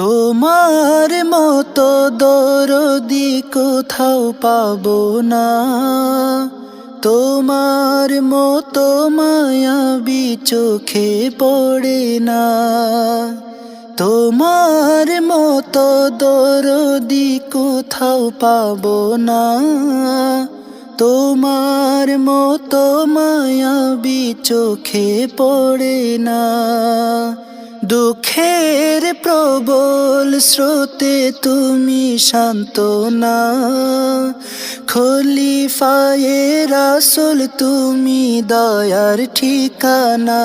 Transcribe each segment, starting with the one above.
তোমার মতো দরদি কোথাও পাবো না। তোমার মতো মায়াবী চোখে পড়ে না। তোমার মতো দরদি কোথাও পাবো না। তোমার মতো মায়াবী চোখে পড়ে না। দুঃখের প্রবল স্রোতে তুমি শান্ত না। খলিফায়ে রাসুল তুমি দয়ার ঠিকানা।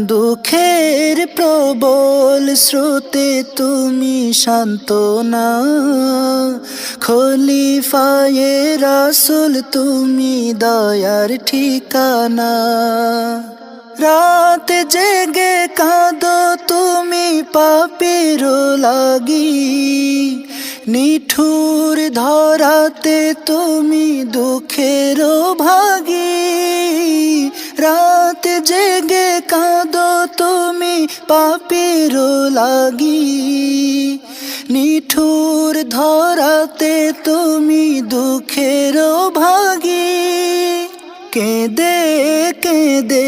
দুঃখের প্রবল স্রোতে তুমি শান্ত না। খলিফায়ে রাসুল তুমি দয়ার ঠিকানা। রাত জেগে কাঁদো তুমি পাপের লাগি নিঠুর ধরাতে তুমি দুঃখের ভাগি। রাত জেগে কাঁদো তুমি পাপের লাগি নিঠুর ধরাতে তুমি দুঃখের ভাগি। কেঁদে কেঁদে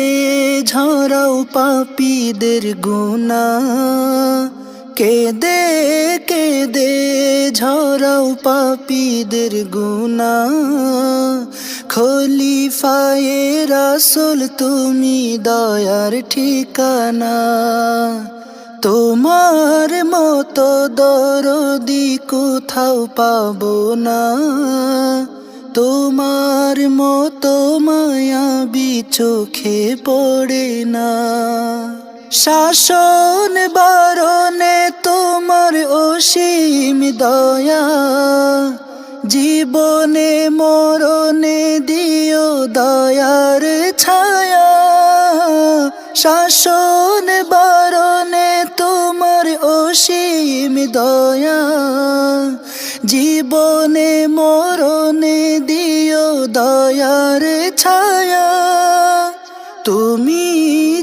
ঝরাও পাপীদের গুণা। কেঁদে কেঁদে ঝরাও পাপীদের গুণা। খলিফায়ে রাসুল, তুমি দয়ার ঠিকানা। তোমার মতো দরদি কোথাও পাবো না। তোমার মতো মায়াবী চোখে পড়ে না। শাসন বারণে তোমার অসীম দয়া। জীবনে মরণে দিও দয়ার ছায়া। শাসন বারণে তোমার অসীম দয়া। জীবনে মরণে দিও দয়ার ছায়া। তুমি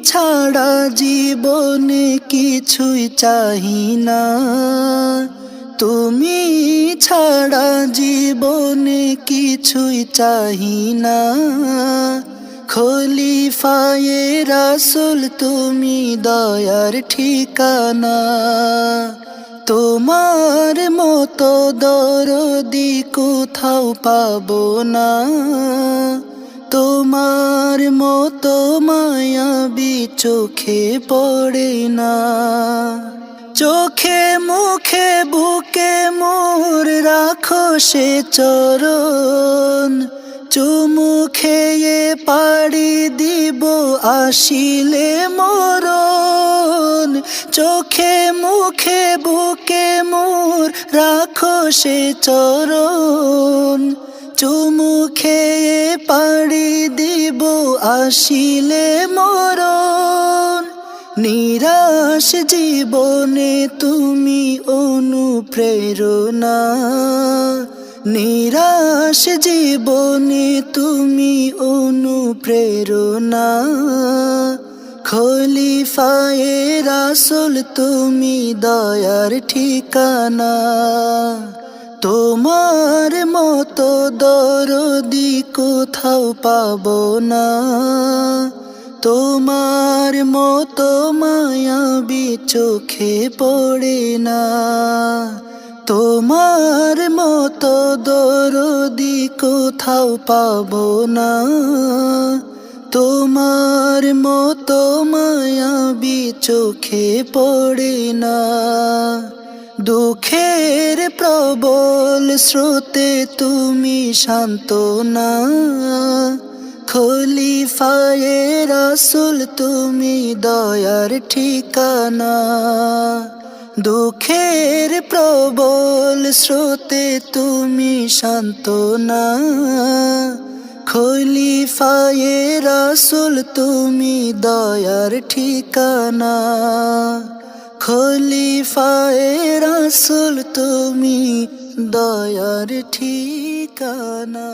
ছাড়া জীবনে কিছুই চাহি না। তুমি ছাড়া জীবনে কিছুই চাহি না। খলিফায়ে রাসুল, তুমি দয়ার ঠিকানা। তোমার মতো দরদি কোথাও পাবো না। তোমার মতো মায়াবী চোখে পড়ে না। চোখে মুখে বুকে মোর রাখো সে চরণ। চুমু খেয়ে পাড়ি দিব, আসিলে মরণ। চোখে মুখে, বুকে মোর, রাখো সে চরণ। চুমু খেয়ে পাড়ি দিব, আসিলে মরণ। নিরাশ জীবনে তুমি অনুপ্রেরণা। নিরাশ জীবনে তুমি অনুপ্রেরণা। খলিফায়ে রাসুল তুমি দয়ার ঠিকানা। তোমার মতো দরদি কোথাও পাব না। তোমার মতো মায়াবী চোখে পড়ে না। তোমার মতো দরদি কোথাও পাবো না। তোমার মতো মায়াবী চোখে পড়ে না। দুঃখের প্রবল স্রোতে তুমি শান্ত না। খলিফায়ে রাসুল তুমি দয়ার ঠিকানা। দুঃখের প্রবল স্রোতে তুমি শান্ত না। খলিফায়ে রাসুল, তুমি দয়ার ঠিকানা। খলিফায়ে রাসুল, তুমি দয়ার ঠিকানা।